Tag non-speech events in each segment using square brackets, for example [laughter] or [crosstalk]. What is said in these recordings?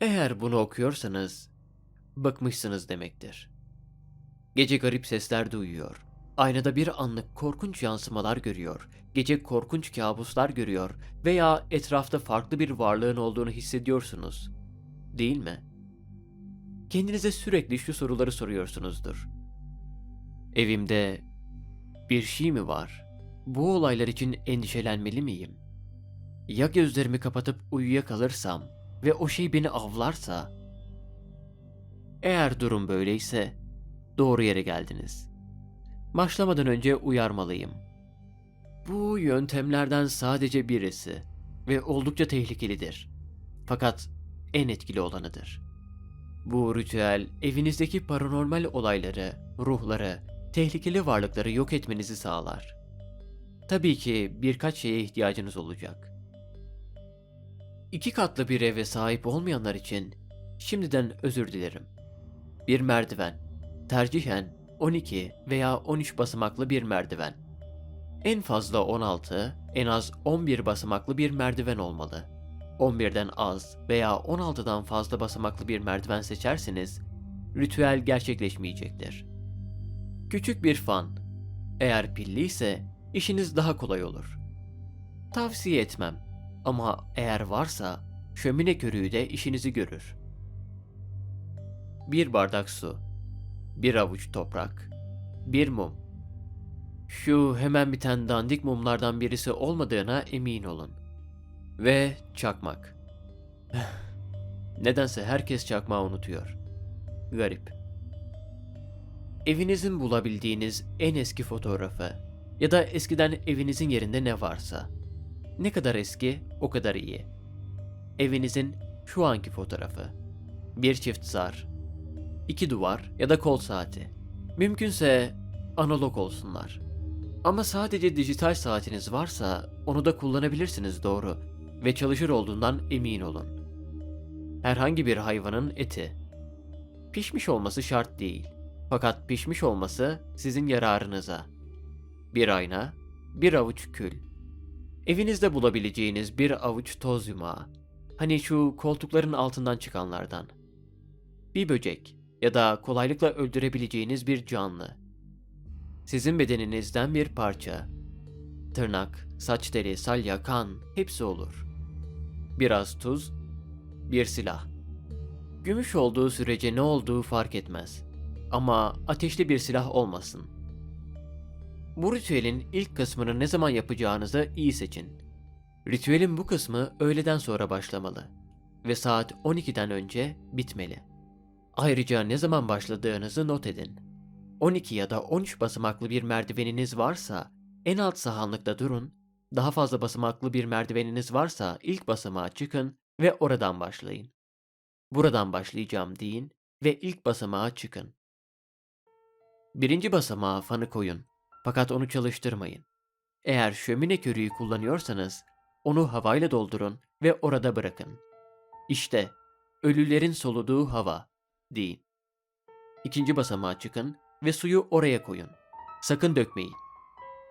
Eğer bunu okuyorsanız bıkmışsınız demektir. Gece garip sesler duyuyor. Aynada bir anlık korkunç yansımalar görüyor. Gece korkunç kabuslar görüyor veya etrafta farklı bir varlığın olduğunu hissediyorsunuz. Değil mi? Kendinize sürekli şu soruları soruyorsunuzdur. Evimde bir şey mi var? Bu olaylar için endişelenmeli miyim? Ya gözlerimi kapatıp uyuyakalırsam ve o şey beni avlarsa? Eğer durum böyleyse doğru yere geldiniz. Başlamadan önce uyarmalıyım. Bu yöntemlerden sadece birisi ve oldukça tehlikelidir. Fakat en etkili olanıdır. Bu ritüel evinizdeki paranormal olayları, ruhları, tehlikeli varlıkları yok etmenizi sağlar. Tabii ki birkaç şeye ihtiyacınız olacak. İki katlı bir eve sahip olmayanlar için şimdiden özür dilerim. Bir merdiven, tercihen 12 veya 13 basamaklı bir merdiven. En fazla 16, en az 11 basamaklı bir merdiven olmalı. 11'den az veya 16'dan fazla basamaklı bir merdiven seçerseniz ritüel gerçekleşmeyecektir. Küçük bir fan. Eğer pilli ise işiniz daha kolay olur. Tavsiye etmem ama eğer varsa şömine körüğü de işinizi görür. Bir bardak su, bir avuç toprak, bir mum. Şu hemen biten dandik mumlardan birisi olmadığına emin olun. Ve çakmak. [sighs] Nedense herkes çakmağı unutuyor. Garip. Evinizin bulabildiğiniz en eski fotoğrafı ya da eskiden evinizin yerinde ne varsa. Ne kadar eski o kadar iyi. Evinizin şu anki fotoğrafı. Bir çift zar. iki duvar ya da kol saati. Mümkünse analog olsunlar. Ama sadece dijital saatiniz varsa onu da kullanabilirsiniz doğru ve çalışır olduğundan emin olun. Herhangi bir hayvanın eti. Pişmiş olması şart değil. Fakat pişmiş olması sizin yararınıza. Bir ayna, bir avuç kül. Evinizde bulabileceğiniz bir avuç toz yumağı. Hani şu koltukların altından çıkanlardan. Bir böcek ya da kolaylıkla öldürebileceğiniz bir canlı. Sizin bedeninizden bir parça. Tırnak, saç teli, salya, kan hepsi olur. Biraz tuz, bir silah. Gümüş olduğu sürece ne olduğu fark etmez. Ama ateşli bir silah olmasın. Bu ritüelin ilk kısmını ne zaman yapacağınızı iyi seçin. Ritüelin bu kısmı öğleden sonra başlamalı ve saat 12'den önce bitmeli. Ayrıca ne zaman başladığınızı not edin. 12 ya da 13 basamaklı bir merdiveniniz varsa en alt sahanlıkta durun, daha fazla basamaklı bir merdiveniniz varsa ilk basamağa çıkın ve oradan başlayın. Buradan başlayacağım deyin ve ilk basamağa çıkın. Birinci basamağa fanı koyun. Fakat onu çalıştırmayın. Eğer şömine körüğü kullanıyorsanız onu havayla doldurun ve orada bırakın. İşte ölülerin soluduğu hava deyin. İkinci basamağa çıkın ve suyu oraya koyun. Sakın dökmeyin.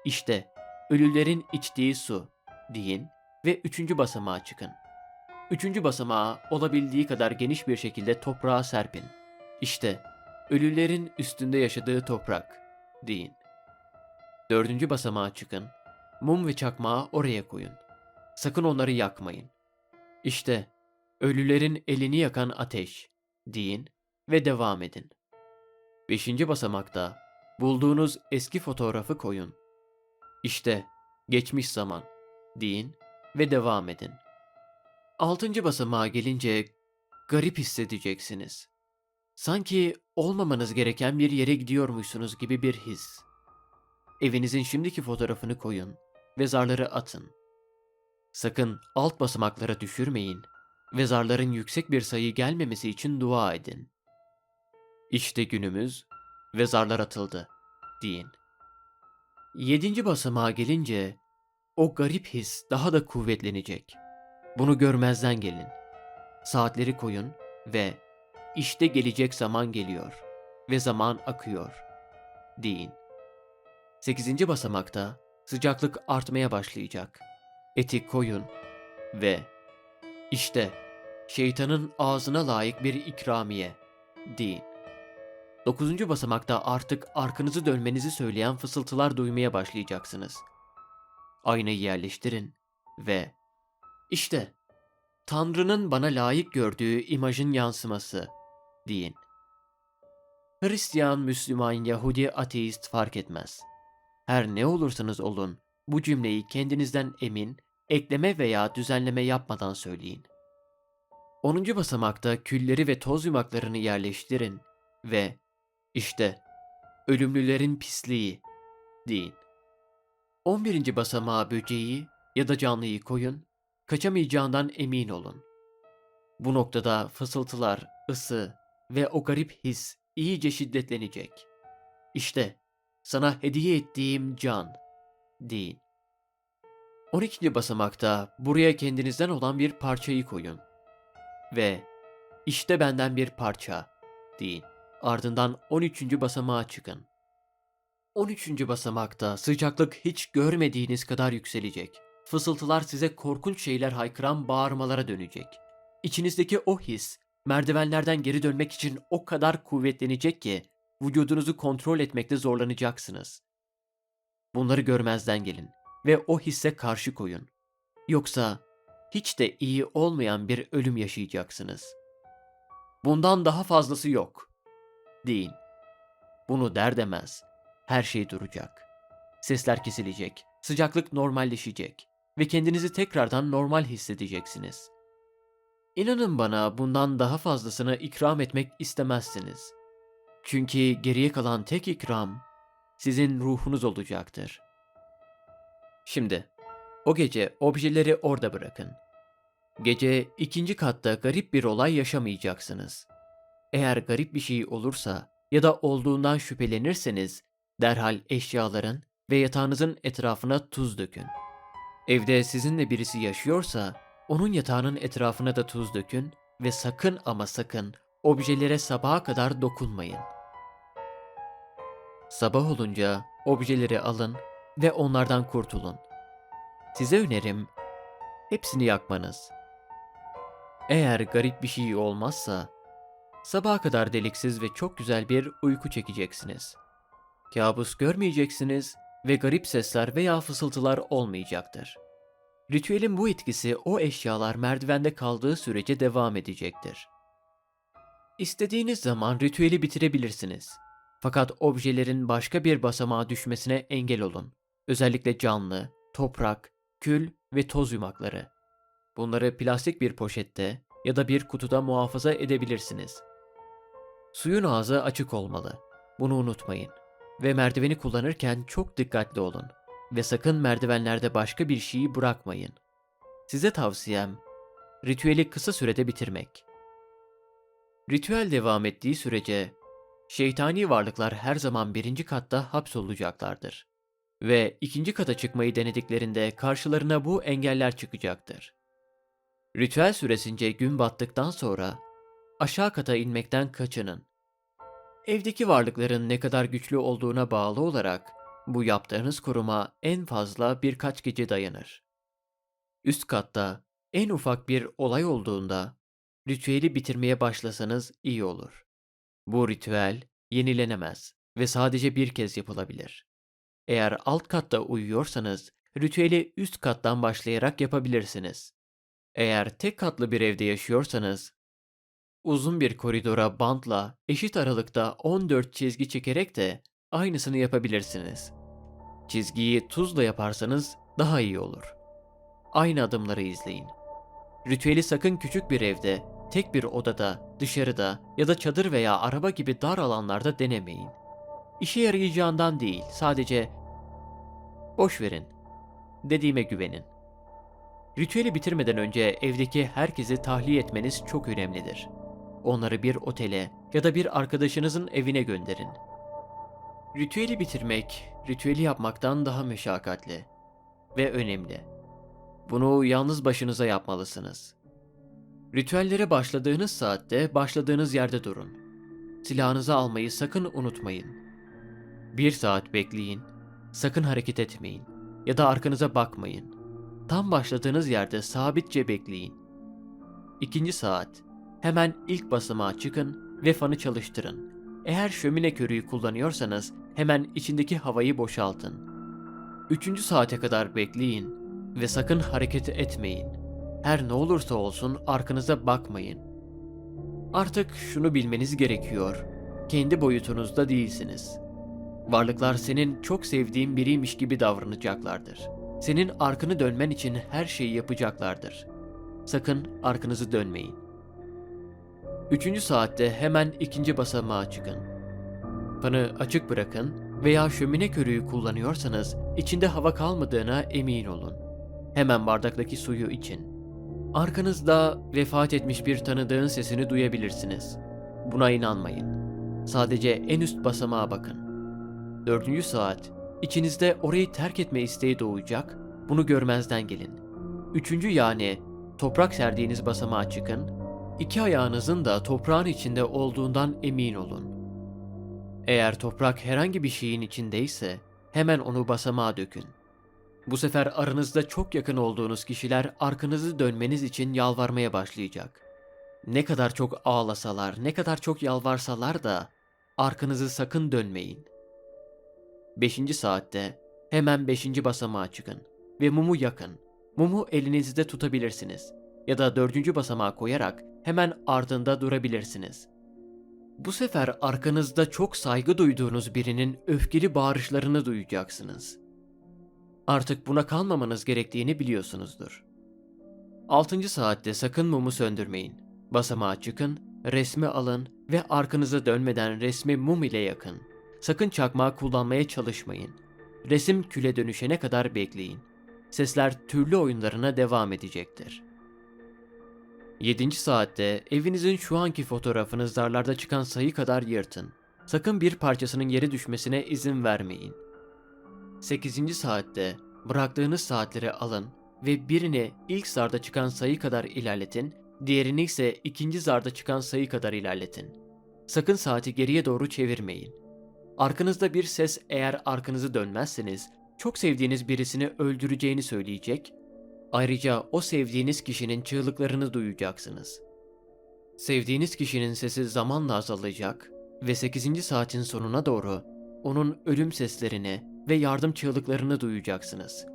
İşte ölülerin içtiği su deyin ve üçüncü basamağa çıkın. Üçüncü basamağa olabildiği kadar geniş bir şekilde toprağa serpin. İşte ölülerin üstünde yaşadığı toprak deyin. Dördüncü basamağa çıkın. Mum ve çakmağı oraya koyun. Sakın onları yakmayın. İşte ölülerin elini yakan ateş deyin ve devam edin. Beşinci basamakta bulduğunuz eski fotoğrafı koyun. İşte geçmiş zaman deyin ve devam edin. Altıncı basamağa gelince garip hissedeceksiniz. Sanki olmamanız gereken bir yere gidiyormuşsunuz gibi bir his. Evinizin şimdiki fotoğrafını koyun ve zarları atın. Sakın alt basamaklara düşürmeyin ve zarların yüksek bir sayı gelmemesi için dua edin. İşte günümüz ve zarlar atıldı deyin. Yedinci basamağa gelince o garip his daha da kuvvetlenecek. Bunu görmezden gelin. Saatleri koyun ve işte gelecek zaman geliyor ve zaman akıyor deyin. Sekizinci basamakta sıcaklık artmaya başlayacak. Eti koyun ve işte şeytanın ağzına layık bir ikramiye deyin. Dokuzuncu basamakta artık arkanızı dönmenizi söyleyen fısıltılar duymaya başlayacaksınız. Aynayı yerleştirin ve işte Tanrı'nın bana layık gördüğü imajın yansıması deyin. Hristiyan, Müslüman, Yahudi, ateist fark etmez. Her ne olursanız olun bu cümleyi kendinizden emin, ekleme veya düzenleme yapmadan söyleyin. 10. basamakta külleri ve toz yumaklarını yerleştirin ve işte ölümlülerin pisliği deyin. 11. basamağa böceği ya da canlıyı koyun, kaçamayacağından emin olun. Bu noktada fısıltılar, ısı ve o garip his iyice şiddetlenecek. İşte sana hediye ettiğim can deyin. 12. basamakta buraya kendinizden olan bir parçayı koyun. Ve işte benden bir parça deyin. Ardından 13. basamağa çıkın. 13. basamakta sıcaklık hiç görmediğiniz kadar yükselecek. Fısıltılar size korkunç şeyler haykıran bağırmalara dönecek. İçinizdeki o his merdivenlerden geri dönmek için o kadar kuvvetlenecek ki vücudunuzu kontrol etmekte zorlanacaksınız. Bunları görmezden gelin ve o hisse karşı koyun. Yoksa hiç de iyi olmayan bir ölüm yaşayacaksınız. Bundan daha fazlası yok. Deyin. Bunu der demez. Her şey duracak. Sesler kesilecek, sıcaklık normalleşecek ve kendinizi tekrardan normal hissedeceksiniz. İnanın bana bundan daha fazlasını ikram etmek istemezsiniz. Çünkü geriye kalan tek ikram sizin ruhunuz olacaktır. Şimdi o gece objeleri orada bırakın. Gece ikinci katta garip bir olay yaşamayacaksınız. Eğer garip bir şey olursa ya da olduğundan şüphelenirseniz derhal eşyaların ve yatağınızın etrafına tuz dökün. Evde sizinle birisi yaşıyorsa onun yatağının etrafına da tuz dökün ve sakın ama sakın objelere sabaha kadar dokunmayın. Sabah olunca objeleri alın ve onlardan kurtulun. Size önerim hepsini yakmanız. Eğer garip bir şey olmazsa sabaha kadar deliksiz ve çok güzel bir uyku çekeceksiniz. Kabus görmeyeceksiniz ve garip sesler veya fısıltılar olmayacaktır. Ritüelin bu etkisi o eşyalar merdivende kaldığı sürece devam edecektir. İstediğiniz zaman ritüeli bitirebilirsiniz. Fakat objelerin başka bir basamağa düşmesine engel olun. Özellikle canlı, toprak, kül ve toz yumakları. Bunları plastik bir poşette ya da bir kutuda muhafaza edebilirsiniz. Suyun ağzı açık olmalı. Bunu unutmayın. Ve merdiveni kullanırken çok dikkatli olun. Ve sakın merdivenlerde başka bir şeyi bırakmayın. Size tavsiyem, ritüeli kısa sürede bitirmek. Ritüel devam ettiği sürece, şeytani varlıklar her zaman birinci katta hapsolacaklardır. Ve ikinci kata çıkmayı denediklerinde karşılarına bu engeller çıkacaktır. Ritüel süresince gün battıktan sonra aşağı kata inmekten kaçının. Evdeki varlıkların ne kadar güçlü olduğuna bağlı olarak bu yaptığınız koruma en fazla birkaç gece dayanır. Üst katta en ufak bir olay olduğunda ritüeli bitirmeye başlasanız iyi olur. Bu ritüel yenilenemez ve sadece bir kez yapılabilir. Eğer alt katta uyuyorsanız ritüeli üst kattan başlayarak yapabilirsiniz. Eğer tek katlı bir evde yaşıyorsanız uzun bir koridora bantla eşit aralıkta 14 çizgi çekerek de aynısını yapabilirsiniz. Çizgiyi tuzla yaparsanız daha iyi olur. Aynı adımları izleyin. Ritüeli sakın küçük bir evde, tek bir odada, dışarıda ya da çadır veya araba gibi dar alanlarda denemeyin. İşe yarayacağından değil, sadece boş verin. Dediğime güvenin. Ritüeli bitirmeden önce evdeki herkesi tahliye etmeniz çok önemlidir. Onları bir otele ya da bir arkadaşınızın evine gönderin. Ritüeli bitirmek, ritüeli yapmaktan daha meşakkatli ve önemli. Bunu yalnız başınıza yapmalısınız. Ritüellere başladığınız saatte başladığınız yerde durun. Silahınızı almayı sakın unutmayın. Bir saat bekleyin. Sakın hareket etmeyin. Ya da arkanıza bakmayın. Tam başladığınız yerde sabitçe bekleyin. İkinci saat. Hemen ilk basamağa çıkın ve fanı çalıştırın. Eğer şömine körüğü kullanıyorsanız hemen içindeki havayı boşaltın. Üçüncü saate kadar bekleyin ve sakın hareket etmeyin. Her ne olursa olsun arkanıza bakmayın. Artık şunu bilmeniz gerekiyor. Kendi boyutunuzda değilsiniz. Varlıklar senin çok sevdiğin biriymiş gibi davranacaklardır. Senin arkanı dönmen için her şeyi yapacaklardır. Sakın arkanızı dönmeyin. Üçüncü saatte hemen ikinci basamağa çıkın. Fanı açık bırakın veya şömine körüğü kullanıyorsanız içinde hava kalmadığına emin olun. Hemen bardaktaki suyu için. Arkanızda vefat etmiş bir tanıdığın sesini duyabilirsiniz. Buna inanmayın. Sadece en üst basamağa bakın. Dördüncü saat. İçinizde orayı terk etme isteği doğacak, bunu görmezden gelin. Üçüncü yani toprak serdiğiniz basamağa çıkın, iki ayağınızın da toprağın içinde olduğundan emin olun. Eğer toprak herhangi bir şeyin içindeyse hemen onu basamağa dökün. Bu sefer aranızda çok yakın olduğunuz kişiler arkanızı dönmeniz için yalvarmaya başlayacak. Ne kadar çok ağlasalar, ne kadar çok yalvarsalar da arkanızı sakın dönmeyin. Beşinci saatte hemen beşinci basamağa çıkın ve mumu yakın. Mumu elinizde tutabilirsiniz ya da dördüncü basamağa koyarak hemen ardında durabilirsiniz. Bu sefer arkanızda çok saygı duyduğunuz birinin öfkeli bağırışlarını duyacaksınız. Artık buna kalmamanız gerektiğini biliyorsunuzdur. Altıncı saatte sakın mumu söndürmeyin. Basamağa çıkın, resmi alın ve arkanıza dönmeden resmi mum ile yakın. Sakın çakmağı kullanmaya çalışmayın. Resim küle dönüşene kadar bekleyin. Sesler türlü oyunlarına devam edecektir. 7. saatte evinizin şu anki fotoğrafını zarlarda çıkan sayı kadar yırtın. Sakın bir parçasının yere düşmesine izin vermeyin. 8. saatte bıraktığınız saatleri alın ve birini ilk zarda çıkan sayı kadar ilerletin, diğerini ise ikinci zarda çıkan sayı kadar ilerletin. Sakın saati geriye doğru çevirmeyin. Arkanızda bir ses eğer arkanızı dönmezseniz çok sevdiğiniz birisini öldüreceğini söyleyecek, ayrıca o sevdiğiniz kişinin çığlıklarını duyacaksınız. Sevdiğiniz kişinin sesi zamanla azalacak ve 8. saatin sonuna doğru onun ölüm seslerini ve yardım çığlıklarını duyacaksınız.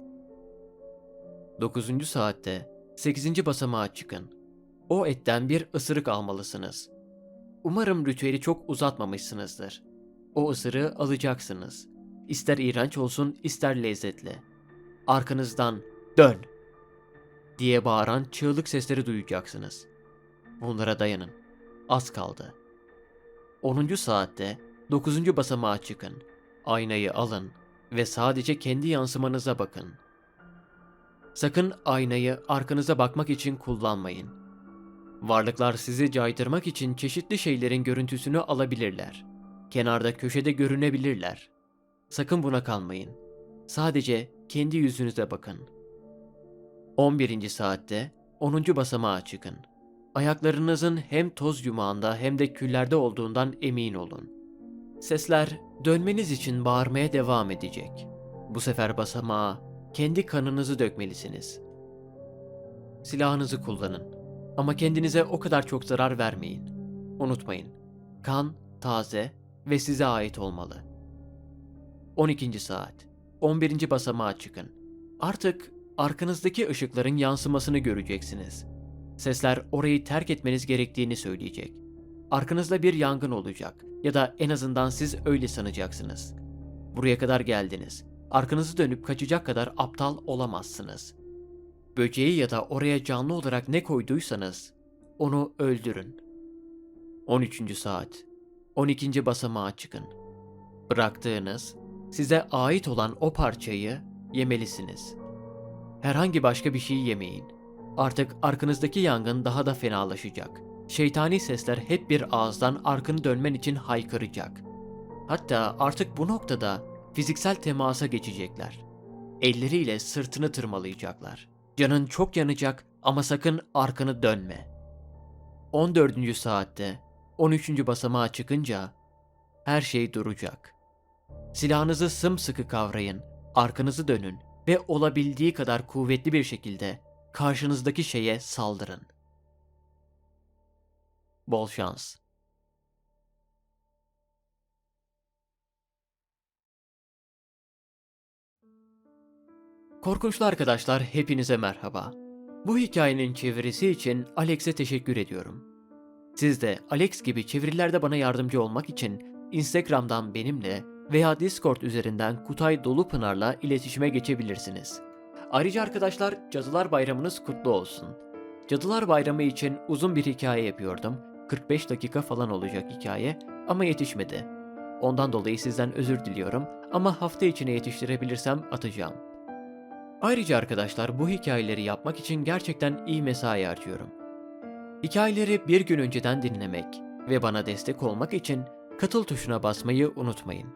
9. saatte 8. basamağa çıkın. O etten bir ısırık almalısınız. Umarım ritüeli çok uzatmamışsınızdır. O ısırığı alacaksınız. İster iğrenç olsun ister lezzetli. Arkanızdan dön diye bağıran çığlık sesleri duyacaksınız. Bunlara dayanın. Az kaldı. 10. saatte 9. basamağa çıkın. Aynayı alın ve sadece kendi yansımanıza bakın. Sakın aynayı arkanıza bakmak için kullanmayın. Varlıklar sizi caydırmak için çeşitli şeylerin görüntüsünü alabilirler. Kenarda köşede görünebilirler. Sakın buna kalmayın. Sadece kendi yüzünüze bakın. 11. saatte 10. basamağa çıkın. Ayaklarınızın hem toz yumağında hem de küllerde olduğundan emin olun. Sesler dönmeniz için bağırmaya devam edecek. Bu sefer basamağa kendi kanınızı dökmelisiniz. Silahınızı kullanın ama kendinize o kadar çok zarar vermeyin. Unutmayın, kan taze ve size ait olmalı. 12. saat 11. basamağa çıkın. Artık arkanızdaki ışıkların yansımasını göreceksiniz. Sesler orayı terk etmeniz gerektiğini söyleyecek. Arkanızda bir yangın olacak ya da en azından siz öyle sanacaksınız. Buraya kadar geldiniz. Arkanızı dönüp kaçacak kadar aptal olamazsınız. Böceği ya da oraya canlı olarak ne koyduysanız onu öldürün. 13. saat 12. basamağa çıkın. Bıraktığınız, size ait olan o parçayı yemelisiniz. Herhangi başka bir şey yemeyin. Artık arkanızdaki yangın daha da fenalaşacak. Şeytani sesler hep bir ağızdan arkanı dönmen için haykıracak. Hatta artık bu noktada fiziksel temasa geçecekler. Elleriyle sırtını tırmalayacaklar. Canın çok yanacak ama sakın arkanı dönme. 14. saatte 13. basamağa çıkınca her şey duracak. Silahınızı sımsıkı kavrayın, arkanızı dönün ve olabildiği kadar kuvvetli bir şekilde karşınızdaki şeye saldırın. Bol şans. Korkunçlu arkadaşlar hepinize merhaba. Bu hikayenin çevirisi için Alex'e teşekkür ediyorum. Siz de Alex gibi çevirilerde bana yardımcı olmak için Instagram'dan benimle veya Discord üzerinden Kutay Dolupınar'la iletişime geçebilirsiniz. Ayrıca arkadaşlar Cadılar Bayramınız kutlu olsun. Cadılar Bayramı için uzun bir hikaye yapıyordum. 45 dakika falan olacak hikaye ama yetişmedi. Ondan dolayı sizden özür diliyorum ama hafta içine yetiştirebilirsem atacağım. Ayrıca arkadaşlar bu hikayeleri yapmak için gerçekten iyi mesai harcıyorum. Hikayeleri bir gün önceden dinlemek ve bana destek olmak için katıl tuşuna basmayı unutmayın.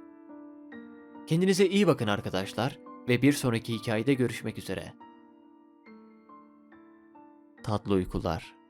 Kendinize iyi bakın arkadaşlar ve bir sonraki hikayede görüşmek üzere. Tatlı uykular.